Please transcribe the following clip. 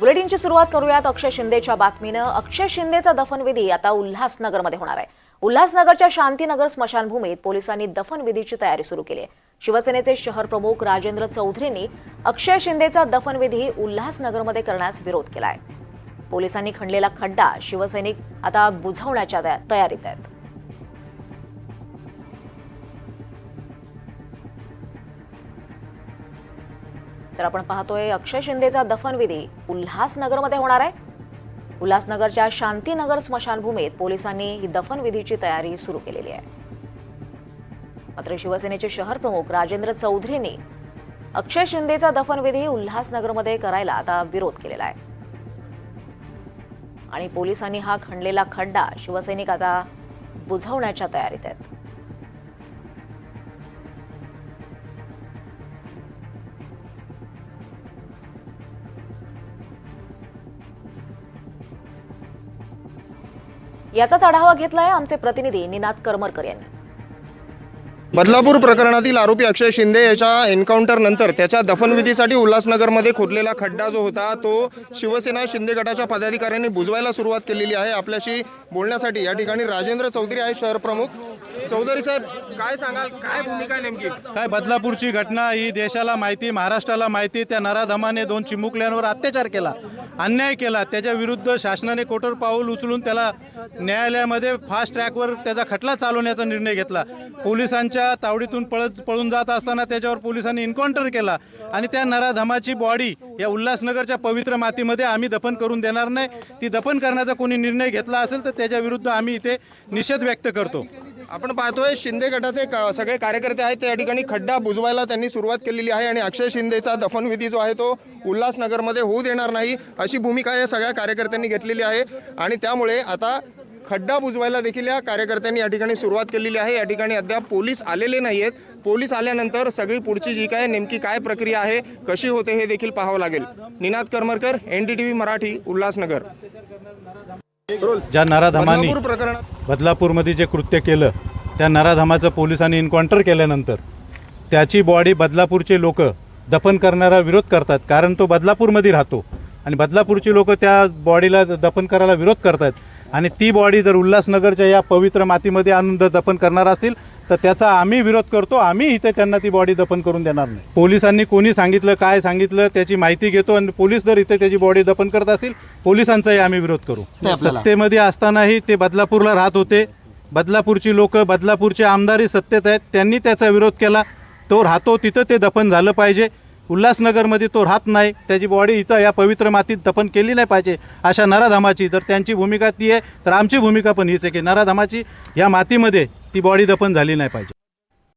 बुलेटिनची सुरुवात करूयात अक्षय शिंदेच्या बातमीनं. अक्षय शिंदेचा दफनविधी आता उल्हासनगरमध्ये होणार आहे. उल्हासनगरच्या शांतीनगर स्मशानभूमीत पोलिसांनी दफनविधीची तयारी सुरू केली आहे. शिवसेनेचे शहर प्रमुख राजेंद्र चौधरींनी अक्षय शिंदेचा दफनविधी उल्हासनगरमध्ये करण्यास विरोध केला आहे पोलिसांनी खणलेला खड्डा शिवसैनिक आता बुझवण्याच्या तया- तयारीत आहेत. तर आपण पाहतोय अक्षय शिंदेचा दफनविधी उल्हासनगरमध्ये होणार आहे. उल्हासनगरच्या शांतीनगर स्मशानभूमीत पोलिसांनी ही दफनविधीची तयारी सुरू केलेली आहे. मात्र शिवसेनेचे शहर प्रमुख राजेंद्र चौधरींनी अक्षय शिंदेचा दफनविधी उल्हासनगरमध्ये करायला आता विरोध केलेला आहे. आणि पोलिसांनी हा खणलेला खड्डा शिवसैनिक आता बुझवण्याच्या तयारीत आहेत. याचाच आढावा घेतलाय आमचे प्रतिनिधी निनाद करमरकर यांनी. बदलापूर प्रकरणातील आरोपी अक्षय शिंदे याच्या एन्काउंटर नंतर त्याच्या दफनविधीसाठी उल्हासनगरमध्ये खोदलेला खड्डा जो होता तो शिवसेना शिंदे गटाच्या पदाधिकाऱ्यांनी बुजवायला सुरुवात केलेली आहे. आपल्याशी बोलण्यासाठी या ठिकाणी राजेंद्र चौधरी आहे शहर प्रमुख. चौधरी साहेब काय सांगाल? काय भूमिका आहे नेमकी? काय बदलापूरची घटना ही देशाला माहिती महाराष्ट्राला माहिती त्या नराधमाने दोन चिमुकल्यांवर अत्याचार केला. अन्याय केला. त्याच्या विरुद्ध शासनाने कठोर पाऊल उचलून त्याला न्यायालयामध्ये फास्ट ट्रॅकवर त्याचा खटला चालवण्याचा निर्णय घेतला. पोलिसांच्या तावडीतून पळत पळून जात असताना त्याच्यावर पोलिसांनी इन्काउंटर केला. आणि त्या नराधमाची बॉडी या उल्हासनगरच्या पवित्र मातीमध्ये आम्ही दफन करून देणार नाही. ती दफन करण्याचा कोणी निर्णय घेतला असेल तर त्याच्या विरुद्ध आम्ही इथे निषेध व्यक्त करतो. आपण पाहतोय शिंदे गटाचे का सगळे कार्यकर्ते आहेत. त्या ठिकाणी खड्डा बुजवायला त्यांनी सुरुवात केलेली आहे आणि अक्षय शिंदेचा दफनविधी जो आहे तो उल्हासनगरमध्ये होऊ देणार नाही अशी भूमिका या सगळ्या कार्यकर्त्यांनी घेतलेली आहे. आणि त्यामुळे आता खड्डा बुजवायला देखील या कार्यकर्त्यांनी या ठिकाणी सुरुवात केलेली आहे. या ठिकाणी अद्याप पोलीस आलेले नाही आहेत पोलीस आल्यानंतर सगळी पुढची जी काय नेमकी काय प्रक्रिया आहे कशी होते हे देखील पाहावं लागेल. Ninad Karmarkar N D T V Marathi Ulhasnagar. ज्या नराधमांनी बदलापूरमध्ये जे कृत्य केलं त्या नराधमाचं पोलिसांनी एन्काउंटर केल्यानंतर त्याची बॉडी बदलापूरचे लोक दफन करणारा विरोध करतात. कारण तो बदलापूरमध्ये राहतो. आणि बदलापूरची लोक त्या बॉडीला दफन करायला विरोध करतात. आणि ती बॉडी जर उल्हासनगरच्या या पवित्र मातीमध्ये आणून जर दफन करणार असतील तर त्याचा आम्ही विरोध करतो. आम्ही इथे त्यांना ती बॉडी दफन करून देणार नाही. पोलिसांनी कोणी सांगितलं काय सांगितलं त्याची माहिती घेतो आणि पोलीस जर इथे त्याची बॉडी दफन करत असतील पोलिसांचाही आम्ही विरोध करू. सत्तेमध्ये असतानाही ते बदलापूरला राहत होते. बदलापूरची लोक बदलापूरचे आमदारही सत्तेत आहेत. त्यांनी त्याचा विरोध केला. तो राहतो तिथं ते दफन झालं पाहिजे. उल्हासनगरमध्ये तो राहत नाही. त्याची बॉडी इथं या पवित्र मातीत दफन केली नाही पाहिजे अशा नराधामाची. तर त्यांची भूमिका ती आहे तर आमची भूमिका पण हीच आहे की नराधामाची या मातीमध्ये ती बॉडी दफन झाली नाही पाहिजे.